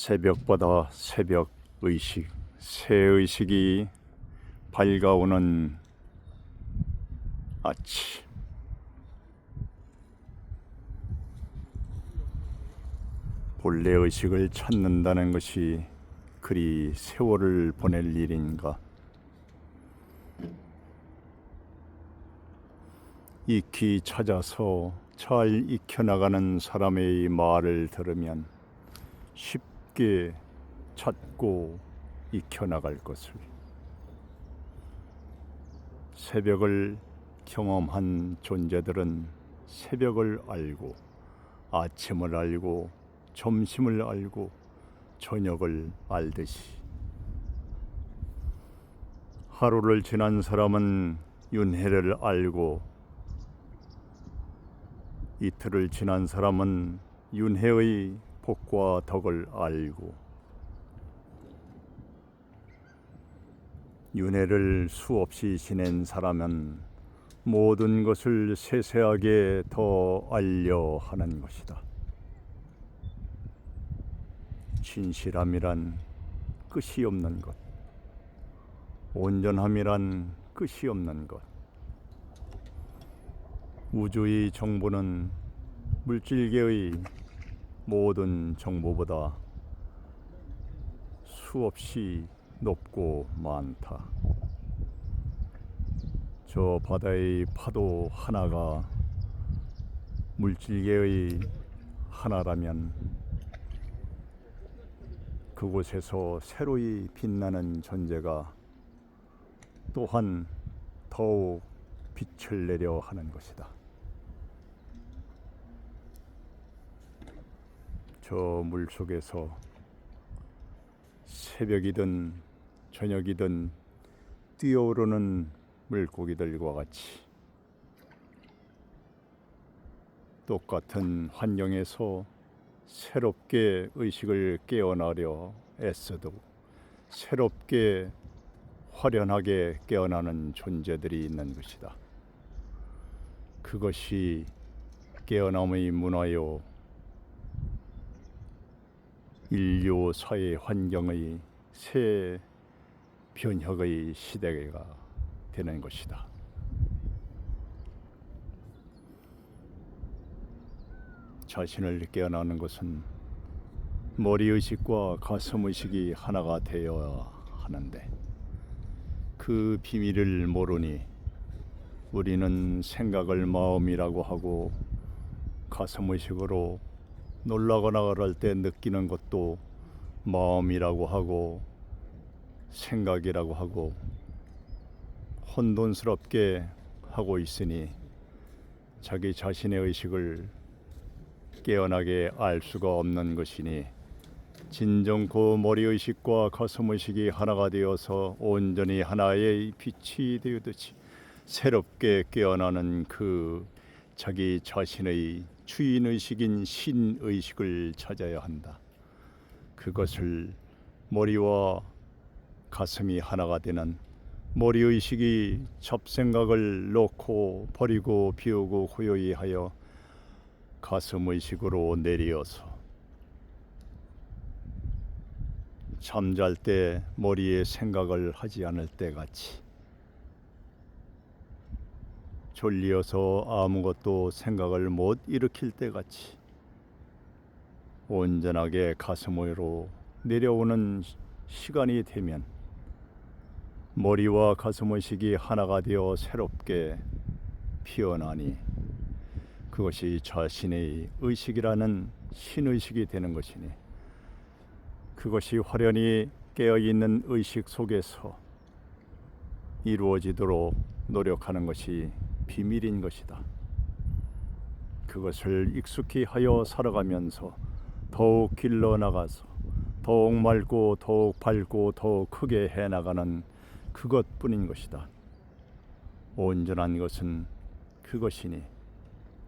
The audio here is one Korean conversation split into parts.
새벽보다 새벽 의식, 새 의식이 밝아오는 아침. 본래 의식을 찾는다는 것이 그리 세월을 보낼 일인가? 익히 찾아서 잘 익혀나가는 사람의 말을 들으면 쉽 게 찾고 익혀나갈 것을. 새벽을 경험한 존재들은 새벽을 알고 아침을 알고 점심을 알고 저녁을 알듯이. 하루를 지난 사람은 윤회를 알고 이틀을 지난 사람은 윤회의 복과 덕을 알고 윤회를 수없이 지낸 사람은 모든 것을 세세하게 더 알려 하는 것이다. 진실함이란 끝이 없는 것, 온전함이란 끝이 없는 것. 우주의 정보는 물질계의 모든 정보보다 수없이 높고 많다. 저 바다의 파도 하나가 물질계의 하나라면 그곳에서 새로이 빛나는 존재가 또한 더욱 빛을 내려 하는 것이다. 저 물 속에서 새벽이든 저녁이든 뛰어오르는 물고기들과 같이 똑같은 환경에서 새롭게 의식을 깨어나려 애써도 새롭게 화련하게 깨어나는 존재들이 있는 것이다. 그것이 깨어남의 문화요 인류 사회 환경의 새 변혁의 시대가 되는 것이다. 자신을 깨어나는 것은 머리 의식과 가슴 의식이 하나가 되어야 하는데 그 비밀을 모르니 우리는 생각을 마음이라고 하고 가슴 의식으로 놀라거나 그럴 때 느끼는 것도 마음이라고 하고 생각이라고 하고 혼돈스럽게 하고 있으니 자기 자신의 의식을 깨어나게 알 수가 없는 것이니 진정 그 머리 의식과 가슴 의식이 하나가 되어서 온전히 하나의 빛이 되듯이 새롭게 깨어나는 그 자기 자신의 주인 의식인 신 의식을 찾아야 한다. 그것을 머리와 가슴이 하나가 되는 머리 의식이 잡생각을 놓고 버리고 비우고 호요히 하여 가슴 의식으로 내리어서 잠잘 때 머리에 생각을 하지 않을 때 같이 졸리어서 아무것도 생각을 못 일으킬 때 같이 온전하게 가슴으로 내려오는 시간이 되면 머리와 가슴 의식이 하나가 되어 새롭게 피어나니 그것이 자신의 의식이라는 신의식이 되는 것이니 그것이 화련히 깨어 있는 의식 속에서 이루어지도록 노력하는 것이 비밀인 것이다. 그것을 익숙히 하여 살아가면서 더욱 길러 나가서 더욱 맑고 더욱 밝고 더욱 크게 해 나가는 그것뿐인 것이다. 온전한 것은 그것이니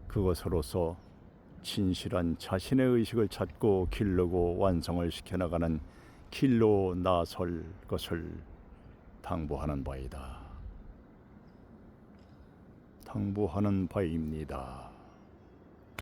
그것으로서 진실한 자신의 의식을 찾고 기르고 완성을 시켜 나가는 길로 나설 것을 당부하는 바이다. 당부하는 바입니다.